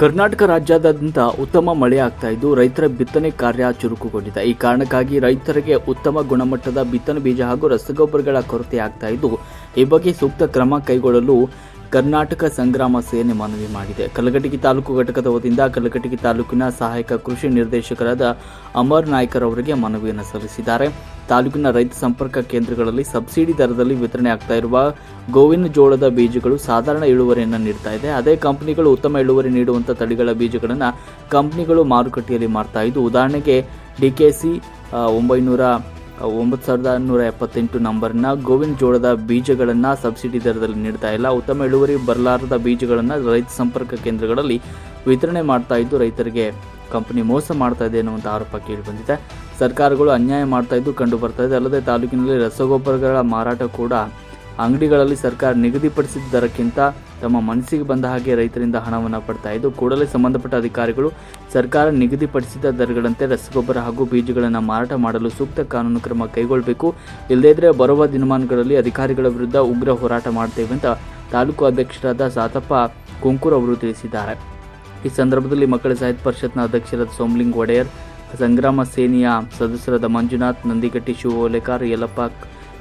ಕರ್ನಾಟಕ ರಾಜ್ಯಾದ್ಯಂತ ಉತ್ತಮ ಮಳೆ ಆಗ್ತಾ ಇದ್ದು, ರೈತರ ಬಿತ್ತನೆ ಕಾರ್ಯ ಚುರುಕುಗೊಂಡಿದೆ. ಈ ಕಾರಣಕ್ಕಾಗಿ ರೈತರಿಗೆ ಉತ್ತಮ ಗುಣಮಟ್ಟದ ಬಿತ್ತನೆ ಬೀಜ ಹಾಗೂ ರಸಗೊಬ್ಬರಗಳ ಕೊರತೆ ಆಗ್ತಾ ಇದ್ದು, ಈ ಬಗ್ಗೆ ಸೂಕ್ತ ಕ್ರಮ ಕೈಗೊಳ್ಳಲು ಕರ್ನಾಟಕ ಸಂಗ್ರಾಮ ಸೇನೆ ಮನವಿ ಮಾಡಿದೆ. ಕಲಘಟಗಿ ತಾಲೂಕು ಘಟಕದ ವತಿಯಿಂದ ಕಲಘಟಗಿ ತಾಲೂಕಿನ ಸಹಾಯಕ ಕೃಷಿ ನಿರ್ದೇಶಕರಾದ ಅಮರ್ ನಾಯ್ಕರ್ ಅವರಿಗೆ ಮನವಿಯನ್ನು ಸಲ್ಲಿಸಿದ್ದಾರೆ. ತಾಲೂಕಿನ ರೈತ ಸಂಪರ್ಕ ಕೇಂದ್ರಗಳಲ್ಲಿ ಸಬ್ಸಿಡಿ ದರದಲ್ಲಿ ವಿತರಣೆ ಆಗ್ತಾ ಇರುವ ಗೋವಿನ ಜೋಳದ ಬೀಜಗಳು ಸಾಧಾರಣ ಇಳುವರಿಯನ್ನು ನೀಡ್ತಾ ಇದೆ. ಅದೇ ಕಂಪನಿಗಳು ಉತ್ತಮ ಇಳುವರಿ ನೀಡುವಂಥ ತಳಿಗಳ ಬೀಜಗಳನ್ನು ಕಂಪನಿಗಳು ಮಾರುಕಟ್ಟೆಯಲ್ಲಿ ಮಾರ್ತಾ ಇದ್ದು, ಉದಾಹರಣೆಗೆ ಡಿ ಕೆ ಸಿ ಒಂಬೈನೂರ ಒಂಬತ್ತು ಸಾವಿರದ ನೂರ ಎಪ್ಪತ್ತೆಂಟು ನಂಬರ್ನ ಗೋವಿನ ಜೋಳದ ಬೀಜಗಳನ್ನು ಸಬ್ಸಿಡಿ ದರದಲ್ಲಿ ನೀಡ್ತಾ ಇಲ್ಲ. ಉತ್ತಮ ಇಳುವರಿ ಬರಲಾರದ ಬೀಜಗಳನ್ನು ರೈತ ಸಂಪರ್ಕ ಕೇಂದ್ರಗಳಲ್ಲಿ ವಿತರಣೆ ಮಾಡ್ತಾ ಇದ್ದು, ರೈತರಿಗೆ ಕಂಪನಿ ಮೋಸ ಮಾಡ್ತಾ ಇದೆ ಅನ್ನುವಂಥ ಆರೋಪ ಕೇಳಿಬಂದಿದೆ ಸರ್ಕಾರಗಳು ಅನ್ಯಾಯ ಮಾಡ್ತಾ ಇದ್ದು ಕಂಡು ಬರ್ತಾ ಇದೆ. ಅಲ್ಲದೆ ತಾಲೂಕಿನಲ್ಲಿ ರಸಗೊಬ್ಬರಗಳ ಮಾರಾಟ ಕೂಡ ಅಂಗಡಿಗಳಲ್ಲಿ ಸರ್ಕಾರ ನಿಗದಿಪಡಿಸಿದ ದರಕ್ಕಿಂತ ತಮ್ಮ ಮನಸ್ಸಿಗೆ ಬಂದ ಹಾಗೆ ರೈತರಿಂದ ಹಣವನ್ನು ಪಡ್ತಾ ಇದ್ದು, ಕೂಡಲೇ ಸಂಬಂಧಪಟ್ಟ ಅಧಿಕಾರಿಗಳು ಸರ್ಕಾರ ನಿಗದಿಪಡಿಸಿದ ದರಗಳಂತೆ ರಸಗೊಬ್ಬರ ಹಾಗೂ ಬೀಜಗಳನ್ನು ಮಾರಾಟ ಮಾಡಲು ಸೂಕ್ತ ಕಾನೂನು ಕ್ರಮ ಕೈಗೊಳ್ಳಬೇಕು ಇಲ್ಲದೇ ಇದ್ರೆ ಬರುವ ದಿನಮಾನಗಳಲ್ಲಿ ಅಧಿಕಾರಿಗಳ ವಿರುದ್ಧ ಉಗ್ರ ಹೋರಾಟ ಮಾಡ್ತೇವೆ ಅಂತ ತಾಲೂಕು ಅಧ್ಯಕ್ಷರಾದ ಸಾತಪ್ಪ ಕುಂಕೂರ್ ಅವರು ತಿಳಿಸಿದ್ದಾರೆ. ಈ ಸಂದರ್ಭದಲ್ಲಿ ಮಕ್ಕಳ ಸಾಹಿತ್ಯ ಪರಿಷತ್ನ ಅಧ್ಯಕ್ಷರಾದ ಸೋಮಲಿಂಗ್ ಒಡೆಯರ್, ಸಂಗ್ರಾಮ ಸೇನೆಯ ಸದಸ್ಯರಾದ ಮಂಜುನಾಥ್, ನಂದಿಗಟ್ಟಿ ಶಿವ ಓಲೆಕಾರ್ ಯಲ್ಲಪ್ಪ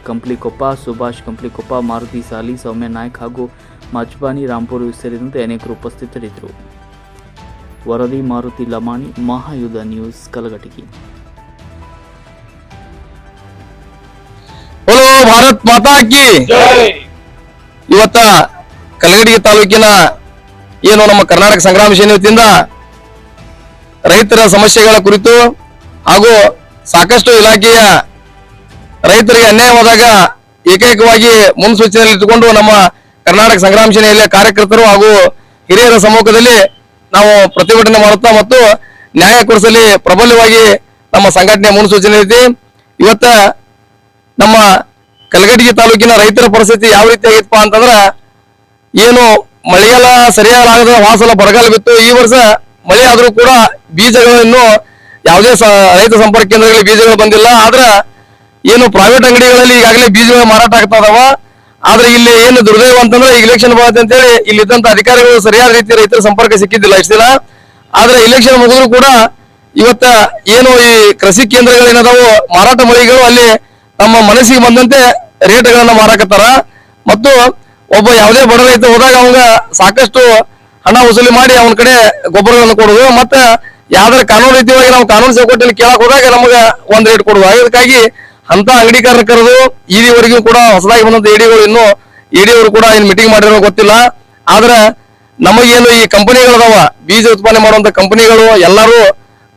ಕಂಪ್ಲಿಕೊಪ್ಪ, ಸುಭಾಷ್ ಕಂಪ್ಲಿಕೊಪ್ಪ, ಮಾರುತಿ ಸಾಲಿ, ಸೌಮ್ಯ ನಾಯ್ಕ್ ಹಾಗೂ ಮಜ್ಬಾನಿ ರಾಂಪುರು ಸೇರಿದಂತೆ ಅನೇಕರು ಉಪಸ್ಥಿತರಿದ್ದರು. ವರದಿ ಮಾರುತಿ ಲಮಾಣಿ ಮಹಾಯುಧ ನ್ಯೂಸ್ ಕಲಘಟಗಿ ಭಾರತ್ ಮಾತಾಕಿ ಇವತ್ತ ಕಲಗಡಿಗೆ ತಾಲೂಕಿನ ಏನು ನಮ್ಮ ಕರ್ನಾಟಕ ಸಂಗ್ರಾಮ ಸೇನೆ ರೈತರ ಸಮಸ್ಯೆಗಳ ಕುರಿತು ಹಾಗೂ ಸಾಕಷ್ಟು ಇಲಾಖೆಯ ರೈತರಿಗೆ ಅನ್ಯಾಯವಾದಾಗ ಏಕೈಕವಾಗಿ ಮುನ್ಸೂಚನೆಯಲ್ಲಿ ಇಟ್ಟುಕೊಂಡು ನಮ್ಮ ಕರ್ನಾಟಕ ಸಂಗ್ರಾಮ ಸೇನೆಯಲ್ಲಿ ಕಾರ್ಯಕರ್ತರು ಹಾಗೂ ಹಿರಿಯರ ಸಮ್ಮುಖದಲ್ಲಿ ನಾವು ಪ್ರತಿಭಟನೆ ಮಾಡುತ್ತಾ ಮತ್ತು ನ್ಯಾಯ ಕೊಡಿಸಲಿ ಪ್ರಬಲವಾಗಿ ನಮ್ಮ ಸಂಘಟನೆ ಮುನ್ಸೂಚನೆ ಐತಿ. ಇವತ್ತ ನಮ್ಮ ಕಲಗಟಗಿ ತಾಲೂಕಿನ ರೈತರ ಪರಿಸ್ಥಿತಿ ಯಾವ ರೀತಿ ಆಗಿತ್ತಪ್ಪ ಅಂತಂದ್ರ ಏನು ಮಳೆಗಾಲ ಸರಿಯಾಗಲಾಗದ ವಾಸಲ ಬರಗಾಲ ಬಿತ್ತು. ಈ ವರ್ಷ ಮಳೆ ಆದರೂ ಕೂಡ ಬೀಜಗಳನ್ನು ಯಾವುದೇ ರೈತ ಸಂಪರ್ಕ ಕೇಂದ್ರಗಳಲ್ಲಿ ಬೀಜಗಳು ಬಂದಿಲ್ಲ. ಆದ್ರೆ ಏನು ಪ್ರೈವೇಟ್ ಅಂಗಡಿಗಳಲ್ಲಿ ಈಗಾಗಲೇ ಬೀಜಗಳು ಮಾರಾಟ ಆಗ್ತಾ ಇದಾವ. ಆದ್ರೆ ಇಲ್ಲಿ ಏನು ದುರ್ದೈವ ಅಂತಂದ್ರೆ ಇಲೆಕ್ಷನ್ ಬರುತ್ತೆ ಅಂತೇಳಿ ಇಲ್ಲಿದ್ದಂತ ಅಧಿಕಾರಿಗಳು ಸರಿಯಾದ ರೀತಿ ರೈತರ ಸಂಪರ್ಕ ಸಿಕ್ಕಿದ್ದಿಲ್ಲ, ಇಷ್ಟ ದಿನ. ಆದ್ರೆ ಇಲೆಕ್ಷನ್ ಮುಗಿದ್ರು ಕೂಡ ಇವತ್ತ ಏನು ಈ ಕೃಷಿ ಕೇಂದ್ರಗಳು ಕೇಂದ್ರಗಳೇನದಾವು ಮಾರಾಟ ಮಳಿಗೆಗಳು ಅಲ್ಲಿ ನಮ್ಮ ಮನಸ್ಸಿಗೆ ಬಂದಂತೆ ರೇಟ್ಗಳನ್ನ ಮಾರಾಕತ್ತಾರ. ಮತ್ತು ಒಬ್ಬ ಯಾವುದೇ ಬಡ ರೈತ ಹೋದಾಗ ಅವಂಗ ಸಾಕಷ್ಟು ಹಣ ವಸೂಲಿ ಮಾಡಿ ಅವನ ಕಡೆ ಗೊಬ್ಬರಗಳನ್ನು ಕೊಡುದು. ಮತ್ತೆ ಯಾವ್ದಾರ ಕಾನೂನು ರೀತಿಯಾಗಿ ನಾವು ಕಾನೂನು ಚೌಕಟ್ಟಲ್ಲಿ ಕೇಳಕ್ ಹೋದಾಗ ನಮಗ ಒಂದ್ ರೇಟ್ ಕೊಡುದು. ಅದಕ್ಕಾಗಿ ಅಂತ ಅಂಗಡಿಕಾರರ ಕರೆದು ಈದಿವರೆಗೂ ಕೂಡ ಹೊಸದಾಗಿ ಬಂದಂತ ಇಡಿಗಳು ಇನ್ನು ಇಡಿಯವರು ಕೂಡ ಏನು ಮೀಟಿಂಗ್ ಮಾಡಿರೋ ಗೊತ್ತಿಲ್ಲ. ಆದ್ರೆ ನಮಗೇನು ಈ ಕಂಪನಿಗಳದಾವ, ಬೀಜ ಉತ್ಪಾದನೆ ಮಾಡುವಂತ ಕಂಪನಿಗಳು ಎಲ್ಲರೂ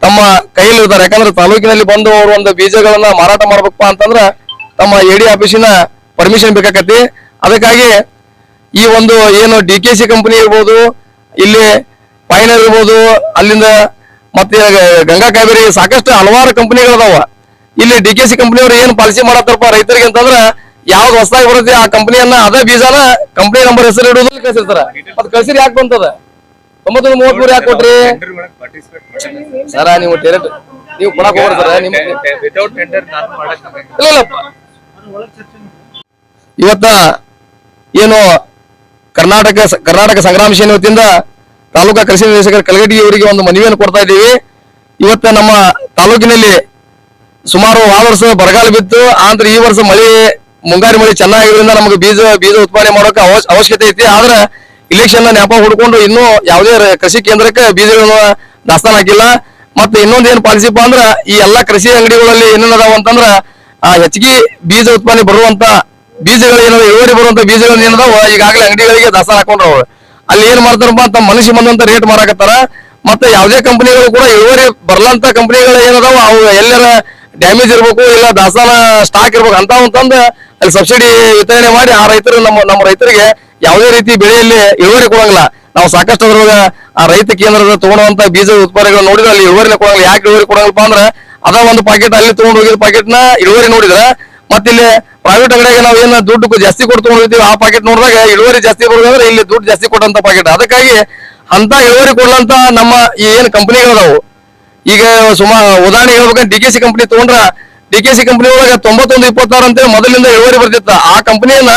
ತಮ್ಮ ಕೈಯಲ್ಲಿ ಇರ್ತಾರೆ ಯಾಕಂದ್ರೆ ತಾಲೂಕಿನಲ್ಲಿ ಬಂದು ಅವರು ಒಂದು ಬೀಜಗಳನ್ನ ಮಾರಾಟ ಮಾಡ್ಬೇಕಪ್ಪ ಅಂತಂದ್ರೆ ತಮ್ಮ ಎಡಿ ಆಫೀಸಿನ ಪರ್ಮಿಷನ್ ಬೇಕಾಕತಿ ಅದಕ್ಕಾಗಿ ಈ ಒಂದು ಏನು ಡಿ ಕೆ ಸಿ ಕಂಪನಿ ಇರ್ಬೋದು, ಇಲ್ಲಿ ಪೈನರ್ ಇರ್ಬೋದು, ಅಲ್ಲಿಂದ ಮತ್ತೆ ಗಂಗಾ ಕಾವೇರಿ ಸಾಕಷ್ಟು ಹಲವಾರು ಕಂಪನಿಗಳದಾವ ಇಲ್ಲಿ ಡಿ ಕೆ ಸಿ ಕಂಪನಿಯವರು ಏನ್ ಪಾಲಿಸಿ ಮಾಡತ್ತಾರಪ್ಪ ರೈತರಿಗೆ ಅಂತಂದ್ರ ಯಾವ್ದು ಹೊಸದಾಗಿ ಬರುತ್ತೆ ಆ ಕಂಪನಿಯನ್ನ ಅದೇ ಬೀಜನ ಕಂಪನಿ ನಂಬರ್ ಹೆಸರು ಇಡುವುದಿಲ್ಲ ಕಳ್ಸಿರ್ತಾರ. ಅದ್ ಕಳ್ಸಿರಿ ಯಾಕೆ ಬಂತದ? ತೊಂಬತ್ತೊಂದು ಮೂವತ್ಮೂರು ಯಾಕೆ ಕೊಟ್ರಿ? ಸರ ನೀವು ಡೈರೆಕ್ಟ್ ನೀವು ಕೊಡಕ್ ಹೋಗ್ರಿ ಸರ ನಿಮ್ ಇಲ್ಲ ಇವತ್ತ ಏನು ಕರ್ನಾಟಕ ಕರ್ನಾಟಕ ಸಂಗ್ರಾಮ ಸೇನೆ ವತಿಯಿಂದ ತಾಲೂಕಾ ಕೃಷಿ ನಿರ್ದೇಶಕರ ಕಲಗಟಿ ಅವರಿಗೆ ಒಂದು ಮನವಿಯನ್ನು ಕೊಡ್ತಾ ಇದ್ದೀವಿ. ಇವತ್ತ ನಮ್ಮ ತಾಲೂಕಿನಲ್ಲಿ ಸುಮಾರು ಆ ವರ್ಷ ಬರಗಾಲ ಬಿತ್ತು. ಆದ್ರೆ ಈ ವರ್ಷ ಮಳೆ, ಮುಂಗಾರಿ ಮಳೆ ಚೆನ್ನಾಗಿರೋದ್ರಿಂದ ನಮಗೆ ಬೀಜ ಬೀಜ ಉತ್ಪಾದನೆ ಮಾಡೋಕೆ ಅವಶ್ಯ- ಅವಶ್ಯಕತೆ ಐತಿ. ಆದ್ರೆ ಇಲೆಕ್ಷನ್ ನೆಪ ಹುಡ್ಕೊಂಡು ಇನ್ನೂ ಯಾವುದೇ ಕೃಷಿ ಕೇಂದ್ರಕ್ಕೆ ಬೀಜಗಳನ್ನು ದಾಸ್ತಾನ ಹಾಕಿಲ್ಲ. ಮತ್ತೆ ಇನ್ನೊಂದ್ ಏನ್ ಪಾಲಿಸಿಪ್ಪ ಅಂದ್ರ ಈ ಎಲ್ಲಾ ಕೃಷಿ ಅಂಗಡಿಗಳಲ್ಲಿ ಏನೇನದಾವ ಅಂತಂದ್ರ, ಆ ಹೆಚ್ಚಿಗೆ ಬೀಜ ಉತ್ಪಾದನೆ ಬರುವಂತ ಬೀಜಗಳು ಏನಾದ್ರು ಇಳುವರಿ ಬರುವಂತ ಬೀಜಗಳು ಏನದಾವ ಈಗಾಗಲೇ ಅಂಗಡಿಗಳಿಗೆ ದಾಸ್ತಾನ ಹಾಕೊಂಡ್ರವ ಅಲ್ಲಿ ಏನ್ ಮಾಡ್ತಾರಪ್ಪ ಅಂತ ಮನುಷ್ಯ ಬಂದಂತ ರೇಟ್ ಮಾರಾಕತ್ತಾರ. ಮತ್ತೆ ಯಾವುದೇ ಕಂಪನಿಗಳು ಕೂಡ ಇಳುವರಿ ಬರ್ಲಂತ ಕಂಪನಿಗಳು ಏನದಾವ ಅವು ಎಲ್ಲರ ಡ್ಯಾಮೇಜ್ ಇರ್ಬೇಕು, ಇಲ್ಲ ದಾಸ್ತಾನ ಸ್ಟಾಕ್ ಇರ್ಬೇಕು ಅಂತ ಅಂತಂದು ಅಲ್ಲಿ ಸಬ್ಸಿಡಿ ವಿತರಣೆ ಮಾಡಿ ಆ ರೈತರು ನಮ್ಮ ನಮ್ಮ ರೈತರಿಗೆ ಯಾವುದೇ ರೀತಿ ಬೆಳೆಯಲ್ಲಿ ಇಳುವರಿ ಕೊಡಂಗಿಲ್ಲ. ನಾವು ಸಾಕಷ್ಟು ಅದ್ರೊಳಗೆ ಆ ರೈತ ಕೇಂದ್ರದ ತಗೊಳ್ಳುವಂತ ಬೀಜ ಉತ್ಪಾದನೆಗಳನ್ನ ನೋಡಿದ್ರೆ ಅಲ್ಲಿ ಇಳುವರಿ ಕೊಡಂಗಿಲ್ಲ. ಯಾಕೆ ಇಳುವರಿ ಕೊಡಂಗಿಲ್ಲಪ್ಪ ಅಂದ್ರೆ ಅದ ಒಂದು ಪಾಕೆಟ್ ಅಲ್ಲಿ ತಗೊಂಡು ಹೋಗಿದ ಪಾಕೆಟ್ ಇಳುವರಿ ನೋಡಿದ್ರೆ ಇಲ್ಲಿ ಪ್ರೈವೇಟ್ ಅಂಗಡಿಯಾಗ ನಾವು ಏನು ದುಡ್ಡು ಜಾಸ್ತಿ ಕೊಟ್ಟು ತಗೊಂಡಿರ್ತೀವಿ ಆ ಪಾಕೆಟ್ ನೋಡಿದಾಗ ಇಳುವರಿ ಜಾಸ್ತಿ ಕೊಡೋದಂದ್ರೆ ಇಲ್ಲಿ ದುಡ್ಡು ಜಾಸ್ತಿ ಕೊಟ್ಟಂತ ಪಾಕೆಟ್ ಅದಕ್ಕಾಗಿ ಅಂತ ಇಳುವರಿ ಕೊಡ್ಲಂತ ನಮ್ಮ ಏನ್ ಕಂಪನಿಗಳದಾವು ಈಗ ಸುಮಾರು ಉದಾಹರಣೆ ಹೇಳ್ಬೇಕಂದ್ರೆ ಡಿ ಕೆ ಸಿ ಕಂಪನಿ ತಗೊಂಡ್ರ ಡಿ ಕೆ ಸಿ ಕಂಪ್ನಿ ಒಳಗ ತೊಂಬತ್ತೊಂದು, ಇಪ್ಪತ್ತಾರು ಅಂತ ಮೊದಲಿಂದ ಇಳುವರಿ ಬರ್ತಿತ್ತ. ಆ ಕಂಪನಿಯನ್ನ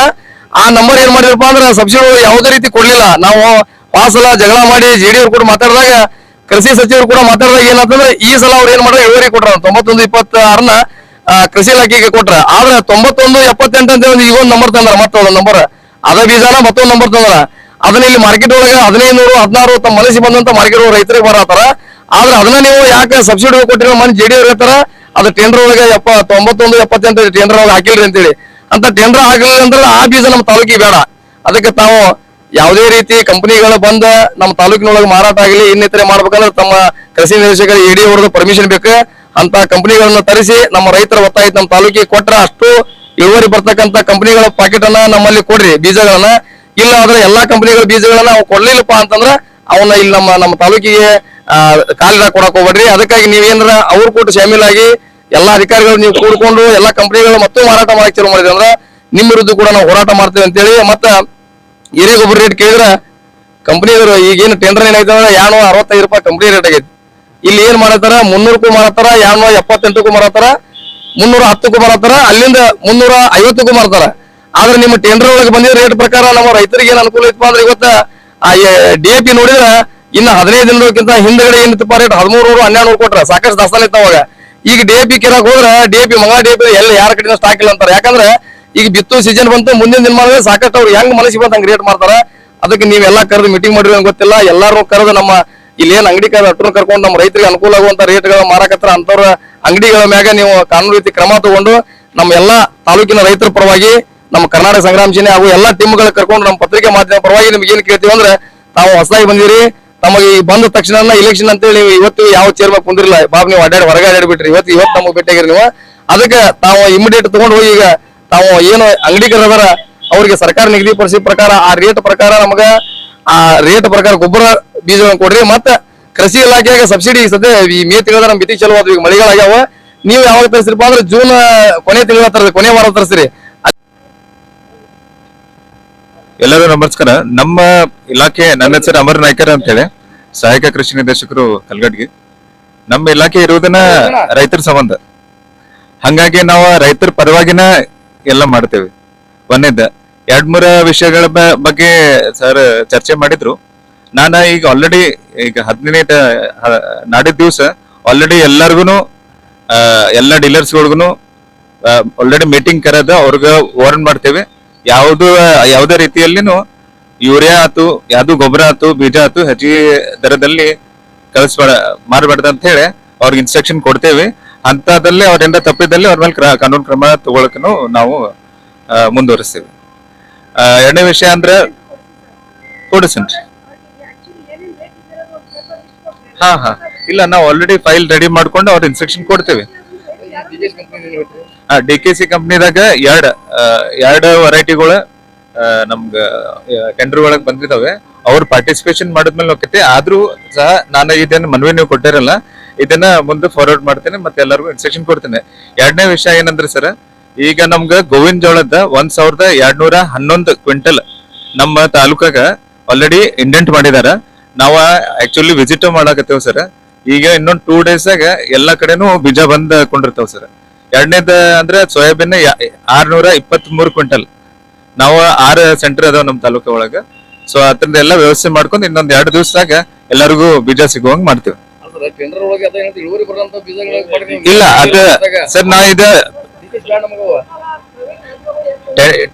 ಆ ನಂಬರ್ ಏನ್ ಮಾಡಿರಪ್ಪ ಅಂದ್ರೆ ಸಬ್ಸಿಡಿ ಯಾವುದೇ ರೀತಿ ಕೊಡ್ಲಿಲ್ಲ. ನಾವು ಪಾಸಲ ಜಗಳ ಮಾಡಿ ಜೆ ಡಿ ಅವ್ರು ಕೂಡ ಮಾತಾಡಿದಾಗ, ಕೃಷಿ ಸಚಿವರು ಕೂಡ ಮಾತಾಡಿದಾಗ ಏನಂತಂದ್ರೆ ಈ ಸಲ ಅವ್ರು ಏನ್ ಮಾಡ್ರ, ಇಳುವರಿ ಕೊಟ್ರ. ತೊಂಬತ್ತೊಂದು, ಇಪ್ಪತ್ತಾರನ್ನ ಕೃಷಿ ಇಲಾಖೆಗೆ ಕೊಟ್ರ. ಆದ್ರೆ ತೊಂಬತ್ತೊಂದು, ಎಪ್ಪತ್ತೆಂಟು ಅಂತ ಒಂದು ಈಗ ಒಂದು ನಂಬರ್ ತಂದ್ರ, ಮತ್ತೊಂದು ನಂಬರ್ ಅದ ಬೀಜನ ಮತ್ತೊಂದು ನಂಬರ್ ತಂದ್ರ. ಅದನ್ನ ಇಲ್ಲಿ ಮಾರ್ಕೆಟ್ ಒಳಗೆ ಹದಿನೈದು ನೂರು, ಹದಿನಾರು ತಮ್ಮ ಮನಸ್ಸಿಗೆ ಬಂದಂತ ಮಾರ್ಕೆಟ್ ರೈತರಿಗೆ ಬರತ್ತಾರ. ಆದ್ರೆ ಅದನ್ನ ನೀವು ಯಾಕೆ ಸಬ್ಸಿಡಿ ಕೊಟ್ಟಿರೋ ಮನೆ ಜೆಡಿ ಅವ್ರು ಹೇಳ್ತಾರ, ಅದು ಟೆಂಡರ್ ಒಳಗೆ ಎಪ್ಪ ತೊಂಬತ್ತೊಂದು, ಎಪ್ಪತ್ತೆಂಟು ಟೆಂಡರ್ ಒಳಗೆ ಹಾಕಿಲ್ರಿ ಅಂತೇಳಿ. ಅಂತ ಟೆಂಡರ್ ಹಾಕಲಿಲ್ಲ ಅಂದ್ರೆ ಆ ಬೀಜ ನಮ್ಮ ತಾಲೂಕಿಗೆ ಬೇಡ. ಅದಕ್ಕೆ ತಾವು ಯಾವುದೇ ರೀತಿ ಕಂಪನಿಗಳು ಬಂದ ನಮ್ಮ ತಾಲೂಕಿನೊಳಗೆ ಮಾರಾಟ ಆಗಲಿ, ಇನ್ನಿತರೆ ಮಾಡ್ಬೇಕಂದ್ರೆ ತಮ್ಮ ಕೃಷಿ ನಿರ್ದೇಶಕರ ಎಡಿ ಅವ್ರದ್ದು ಪರ್ಮಿಷನ್ ಬೇಕು. ಅಂತ ಕಂಪನಿಗಳನ್ನ ತರಿಸಿ ನಮ್ಮ ರೈತರ ಒತ್ತಾಯ ನಮ್ಮ ತಾಲೂಕಿಗೆ ಕೊಟ್ರೆ ಅಷ್ಟು ಇಳುವರಿ ಬರ್ತಕ್ಕಂಥ ಕಂಪನಿಗಳ ಪಾಕೆಟ್ ಅನ್ನ ನಮ್ಮಲ್ಲಿ ಕೊಡ್ರಿ, ಬೀಜಗಳನ್ನ. ಇಲ್ಲ ಆದ್ರೆ ಎಲ್ಲಾ ಕಂಪನಿಗಳ ಬೀಜಗಳನ್ನ ನಾವು ಕೊಡ್ಲಿಲ್ಲಪ್ಪ ಅಂತಂದ್ರೆ ಅವನ್ನ ಇಲ್ಲಿ ನಮ್ಮ ನಮ್ಮ ತಾಲೂಕಿಗೆ ಕಾಲಿಡ ಕೊಡಕ್ ಹೋಗ್ಬೇಡ್ರಿ. ಅದಕ್ಕಾಗಿ ನೀವೇನಾರ ಅವ್ರ ಕೂಟ ಆಗಿ ಎಲ್ಲಾ ಅಧಿಕಾರಿಗಳು ನೀವು ಕೂಡ್ಕೊಂಡು ಎಲ್ಲಾ ಕಂಪನಿಗಳು ಮತ್ತು ಮಾರಾಟ ಮಾಡಕ್ ಚಾಲು ಮಾಡಿದ್ರೆ ಅಂದ್ರೆ ನಿಮ್ಮ ವಿರುದ್ಧ ಕೂಡ ನಾವು ಹೋರಾಟ ಮಾಡ್ತೇವೆ ಅಂತೇಳಿ ಮತ್ತ ಹಿರೇ ಗೊಬ್ಬರ ರೇಟ್ ಕೇಳಿದ್ರ ಕಂಪ್ನಿಯವರು ಈಗೇನು ಟೆಂಡರ್ ಏನಾಯ್ತು ಅಂದ್ರೆ ಯಾನೋ ಅರವತ್ತೈದು ರೂಪಾಯಿ ಕಂಪನಿ ರೇಟ್ ಆಗೈತಿ. ಇಲ್ಲಿ ಏನ್ ಮಾಡತ್ತಾರ? ಮುನ್ನೂರಕ್ಕೂ ಮಾರತ್ತಾರ ಯಾನೋ ಎಪ್ಪತ್ತೆಂಟಕ್ಕೂ ಮಾರತ್ತಾರ, ಮುನ್ನೂರ ಹತ್ತಕ್ಕೂ ಮಾರತ್ತಾರ, ಅಲ್ಲಿಂದ ಮುನ್ನೂರ ಐವತ್ತಕ್ಕೂ ಮಾರತಾರ ಆದ್ರೆ ನಿಮ್ಮ ಟೆಂಡರ್ ಒಳಗೆ ಬಂದಿದ್ದ ರೇಟ್ ಪ್ರಕಾರ ನಮ್ಮ ರೈತರಿಗೆ ಏನ್ ಅನುಕೂಲ ಇತ್ತು ಅಂದ್ರೆ ಇವತ್ತ ಡಿ ಎ ಪಿ ನೋಡಿದ್ರ ಇನ್ನ ಹದಿನೈದು ದಿನಕ್ಕಿಂತ ಹಿಂದ್ಗಡೆ ಏನಿತ್ತಪ್ಪ ರೇಟ್ ಹದಿಮೂರು ನೂರು, ಹನ್ನೆರಡು ನೂರು ಕೊಟ್ರೆ ಸಾಕಷ್ಟು ದಾಸ್ತಾನ ಇತ್ತು ಅವಾಗ. ಈಗ ಡಿ ಎ ಪಿ ಕೆರಾಕ್ ಹೋದ್ರೆ ಡಿ ಎ ಪಿ ಮಂಗಳ ಡಿ ಎ ಪಿ ಎಲ್ಲಿ ಯಾರ ಕಡೆ ಸ್ಟಾಕ್ ಇಲ್ಲ ಅಂತಾರೆ. ಯಾಕಂದ್ರೆ ಈಗ ಬಿತ್ತು ಸೀಸನ್ ಬಂತು, ಮುಂದಿನ ದಿನ ಮಾಡಿದ್ರೆ ಸಾಕಷ್ಟು ಅವ್ರು ಹೆಂಗ್ ಮನಸ್ಸಿಗೆ ಬಂತ ಹಂಗ್ ರೇಟ್ ಮಾಡ್ತಾರೆ. ಅದಕ್ಕೆ ನೀವೆಲ್ಲ ಕರೆದು ಮೀಟಿಂಗ್ ಮಾಡಿರಿ ಗೊತ್ತಿಲ್ಲ. ಎಲ್ಲಾರು ಕರೆದು ನಮ್ಮ ಇಲ್ಲಿ ಏನ್ ಅಂಗಡಿ ಅಟ್ರು ಕರ್ಕೊಂಡು ನಮ್ಮ ರೈತರಿಗೆ ಅನುಕೂಲ ಆಗುವಂತ ರೇಟ್ಗಳ ಮಾರಾಕತ್ರ ಅಂತವ್ರ ಅಂಗಡಿಗಳ ಮ್ಯಾಗ ನೀವು ಕಾನೂನು ರೀತಿ ಕ್ರಮ ತಗೊಂಡು ನಮ್ಮ ಎಲ್ಲಾ ತಾಲೂಕಿನ ರೈತರ ಪರವಾಗಿ ನಮ್ಮ ಕರ್ನಾಟಕ ಸಂಗ್ರಾಮ ಸೇನೆ ಹಾಗೂ ಎಲ್ಲಾ ಟೀಮ್ಗಳ ಕರ್ಕೊಂಡು ನಮ್ಮ ಪತ್ರಿಕೆ ಮಾಧ್ಯಮ ಪರವಾಗಿ ನಿಮ್ಗೆ ಏನ್ ಕೇಳ್ತೀವಿ ಅಂದ್ರೆ ತಾವು ಹೊಸದಾಗಿ ಬಂದಿರಿ. ತಮಗೆ ಈ ಬಂದ ತಕ್ಷಣ ಇಲೆಕ್ಷನ್ ಅಂತೇಳಿ ಇವತ್ತು ಯಾವ ಚೇರ್ಮನ್ ಕುಂದಿರಲ್ಲ. ಬಾಬ್ ನೀವು ಅಡ್ಡಾಡಿ ಹೊರಗೆ ಅಡ್ಡಾಡ್ಬಿಟ್ರಿ ಇವತ್ತು ಇವತ್ತು ನಮಗೆ ಭೇಟಿಯಾಗಿರಿ ನೀವು. ಅದಕ್ಕೆ ತಾವು ಇಮಿಡಿಯೇಟ್ ತಗೊಂಡು ಹೋಗಿ ಈಗ ತಾವು ಏನು ಅಂಗಡಿಗರ ಅದರ, ಅವ್ರಿಗೆ ಸರ್ಕಾರ ನಿಗದಿಪಡಿಸಿದ ಪ್ರಕಾರ ಆ ರೇಟ್ ಪ್ರಕಾರ ನಮಗ ಆ ರೇಟ್ ಪ್ರಕಾರ ಗೊಬ್ಬರ ಬೀಜಗಳನ್ನು ಕೊಡ್ರಿ. ಮತ್ತೆ ಕೃಷಿ ಇಲಾಖೆಯಾಗ ಸಬ್ಸಿಡಿ ಸದ್ಯ ಈ ಮೇ ತಿಂಗಳ ನಮ್ಮ ಬಿತ್ತಿ ಚಲೋ ಈಗ ಮಳೆಗಾಲಾಗ್ಯಾವ ನೀವು ಯಾವಾಗ ತರಿಸ್ರಿಪ್ಪ ಅಂದ್ರೆ ಜೂನ್ ಕೊನೆ ತಿಂಗಳ ತರ ಕೊನೆ ವಾರ ತರಿಸ್ರಿ. ಎಲ್ಲರೂ ನಮಸ್ಕಾರ. ನಮ್ಮ ಇಲಾಖೆ, ನನ್ನ ಹೆಸರು ಅಮರ್ ನಾಯ್ಕರ್ ಅಂತ ಹೇಳಿ ಸಹಾಯಕ ಕೃಷಿ ನಿರ್ದೇಶಕರು ಕಲ್ಗಡ್ಗಿ. ನಮ್ಮ ಇಲಾಖೆ ಇರುವುದನ್ನ ರೈತರ ಸಂಬಂಧ. ಹಂಗಾಗಿ ನಾವು ರೈತರ ಪರವಾಗಿನ ಎಲ್ಲ ಮಾಡ್ತೇವೆ. ಒಂದೇದ, ಎರಡ್ ಮೂರ ವಿಷಯಗಳ ಬಗ್ಗೆ ಸರ್ ಚರ್ಚೆ ಮಾಡಿದ್ರು. ನಾನು ಈಗ ಆಲ್ರೆಡಿ ಈಗ ಹದಿನೈದು ನಾಡಿದ ದಿವಸ ಆಲ್ರೆಡಿ ಎಲ್ಲರಿಗೂ ಎಲ್ಲ ಡೀಲರ್ಸ್ಗಳಿಗೂ ಆಲ್ರೆಡಿ ಮೀಟಿಂಗ್ ಕರೆದ ಅವ್ರಿಗೆ ವಾರ್ನ್ ಮಾಡ್ತೇವೆ. ಯಾವುದು, ಯಾವುದೇ ರೀತಿಯಲ್ಲಿನೂ ಯೂರಿಯಾ ಆತು ಯಾವ್ದು ಗೊಬ್ಬರ ಆತು ಬೀಜ ಆತು ಹೆಚ್ಚಿಗೆ ದರದಲ್ಲಿ ಕಳಿಸ್ಬೇಡ ಮಾರಬಾರ್ದು ಅಂತ ಹೇಳಿ ಅವ್ರಿಗೆ ಇನ್ಸ್ಟ್ರಕ್ಷನ್ ಕೊಡ್ತೇವೆ. ಅಂತದಲ್ಲೇ ಅವರಿಂದ ತಪ್ಪಿದಲ್ಲಿ ಅವ್ರ ಮೇಲೆ ಕಾನೂನು ಕ್ರಮ ತಗೊಳಕನು ನಾವು ಮುಂದುವರಿಸ್ತೇವೆ. ಎರಡನೇ ವಿಷಯ ಅಂದ್ರೆ ಕೊಡಿಸನ್ರಿ ಹಾ ಹಾ. ಇಲ್ಲ ನಾವು ಆಲ್ರೆಡಿ ಫೈಲ್ ರೆಡಿ ಮಾಡ್ಕೊಂಡು ಅವ್ರ ಇನ್ಸ್ಟ್ರಕ್ಷನ್ ಕೊಡ್ತೇವೆ. ಡಿ ಕೆ ಸಿ ಕಂಪ್ನಿದಾಗ ಎರಡು ಎರಡು ವೆರೈಟಿಗಳು ನಮ್ಗ ಟೆಂಡರ್ ಒಳಗ್ ಬಂದಿದ್ದಾವೆ ಅವ್ರು ಪಾರ್ಟಿಸಿಪೇಷನ್ ಮಾಡಿದ್ಮೇಲೆ ಹೋಗ್ತೈತಿ ಆದ್ರೂ ಸಹ ನಾನು ಇದನ್ನ ಮನವಿ ನೀವು ಕೊಟ್ಟಿರಲ್ಲ, ಇದನ್ನ ಮುಂದೆ ಫಾರ್ವರ್ಡ್ ಮಾಡ್ತೇನೆ ಮತ್ತೆ ಎಲ್ಲರಿಗೂ ಇನ್ಸ್ಟ್ರಕ್ಷನ್ ಕೊಡ್ತೇನೆ. ಎರಡನೇ ವಿಷಯ ಏನಂದ್ರೆ ಸರ್, ಈಗ ನಮ್ಗ ಗೋವಿನ ಜೋಳದ ಒಂದ್ ಸಾವಿರದ ಎರಡ್ನೂರ ಹನ್ನೊಂದು ಕ್ವಿಂಟಲ್ ನಮ್ಮ ತಾಲೂಕಾಗ ಆಲ್ರೆಡಿ ಇಂಡೆಂಟ್ ಮಾಡಿದಾರ. ನಾವು ಆಕ್ಚುಲಿ ವಿಸಿಟ್ ಮಾಡಾಕತ್ತೇವ್ ಸರ್. ಈಗ ಇನ್ನೊಂದ್ ಟೂ ಡೇಸ್ ಆಗ ಎಲ್ಲಾ ಕಡೆನೂ ಬೀಜ ಬಂದ್ ಕೊಂಡಿರ್ತಾವ ಸರ್. ಎರಡನೇದ ಅಂದ್ರೆ ಸೋಯಾಬೀನ್ ಆರ್ನೂರ ಇಪ್ಪತ್ತ್ ಮೂರು ಕ್ವಿಂಟಲ್. ನಾವು ಆರು ಸೆಂಟರ್ ಅದಾವ ನಮ್ಮ ತಾಲೂಕು ಒಳಗ. ಸೊ ಅದ್ರಿಂದ ಎಲ್ಲ ವ್ಯವಸ್ಥೆ ಮಾಡ್ಕೊಂಡು ಇನ್ನೊಂದ್ ಎರಡು ದಿವಸದಾಗ ಎಲ್ಲರಿಗೂ ಬೀಜ ಸಿಗುವಂಗ್ ಮಾಡ್ತೇವೆ. ಇಲ್ಲ ಅದ ಸರ್ ನಾ ಇದ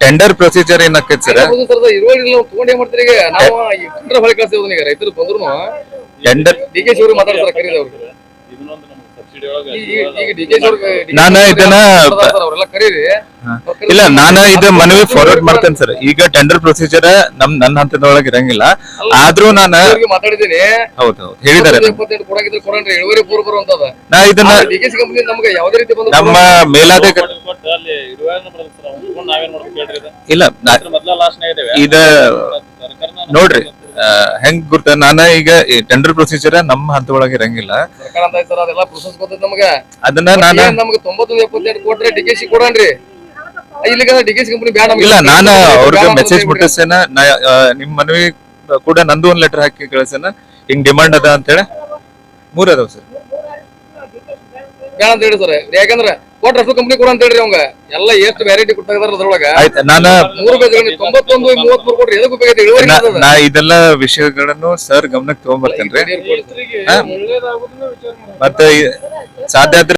ಟೆಂಡರ್ ಪ್ರೊಸೀಜರ್ ಏನಾಕೈತಿ ಸರ್? ಟೆಂಡರ್ ಹೊಳೆ ಕಳ್ಸಿದ್ವಿ ಈಗ ರೈತರು ಬಂದ್ರು ಟೆಂಡರ್ ಡಿ ಕೆ ಶಿವರು ಮಾತಾಡ್ತಾರ ಕರೀರಿ ಅವ್ರಿಗೆ ಈಗ ಡಿ ಕೆ ನಾನ ಇದನ್ನ ಅವರೆಲ್ಲ ಕರೀರಿ. ಇಲ್ಲ ನಾನು ಇದು ಮನವಿ ಫಾರ್ವರ್ಡ್ ಮಾಡ್ತೇನೆ ಸರ್ ಈಗ ಟೆಂಡರ್ ಪ್ರೊಸೀಜರ್ ನಮ್ ನನ್ನ ಹಂತದೊಳಗೆ ಇರಂಗಿಲ್ಲ. ಆದ್ರೂ ನಾನು ಅವ್ರಿಗೆ ಮಾತಾಡಿದ್ದೀನಿ. ಹೌದು ಹೌದು. ಹೇಳಿದ್ದಾರೆ. ನಾ ಇದನ್ನ ನಮ್ಮ ಮೇಲಾಧಿಕಾರಿ ಇಲ್ಲ. ಇದ. ನೋಡ್ರಿ ಆ, ಹೆಂಗ್ ಗುರ್ತ ನಾನ ಈಗ ಟೆಂಡರ್ ಪ್ರೊಸೀಜರ್ ನಮ್ಮ ಇರಂಗಿಲ್ಲ. ಪ್ರೊಸೆಸ್ ಗೊತ್ತೈತೆ ನಮ್ಗೆ. ಅದನ್ನ ನಾನು ತೊಂಬತ್ತೊಂದು ಎಪ್ಪತ್ತೆಂಟು ಕೊಟ್ರೆ ಡಿ ಕೆ ಸಿ ಕೊಡನ್ರಿ. ಇಲ್ಲ ನಾನು ಅವ್ರಿಗೆ ಮೆಸೇಜ್ ಮುಟ್ಟಿಸ್ತೇನೆ. ನಾ ಆ, ನಿಮ್ ಮನವಿ ಕೂಡ ನಂದು ಒಂದ್ ಲೆಟರ್ ಹಾಕಿ ಕಳಿಸ್ತೇನೆ. ಹಿಂಗ್ ಡಿಮಾಂಡ್ ಅದ ಅಂತ ಹೇಳಿ ಮೂರ್ ಅದಾವ ಸರ್. ಬೇಡ ಅಂತ ಹೇಳಿ ಸರ್. ಯಾಕಂದ್ರೆ ಕೊಟ್ಟ ರಸು ಕಂಪನಿ ಕೊಡ ಅಂತ ಹೇಳ್ರಿ ಅವಂಗ. ಎಲ್ಲ ಎಷ್ಟು ವೆರೈಟಿ ಕೊಟ್ಟಾಗದಾರ ಅದ್ರೊಳಗ. ಆಯ್ತು ನಾನು ಮೂರು ಬೇಜಗಳು ತೊಂಬತ್ತೊಂದು ಮೂವತ್ಮೂರು ಕೊಡ್ರಿ ಎದಕ್ಕೂ ಎದಕ್ಕೆ ಇಳುವರಿ ನಾ- ಇದೆಲ್ಲ ವಿಷಯಗಳನ್ನು ಸರ್ ಗಮನಕ್ಕೆ ತಗೊಂಡ್ಬರ್ತೇನ್ರಿ ನೀರ್ ಮತ್ತೆ ಸಾಧ್ಯ ಆದ್ರೆ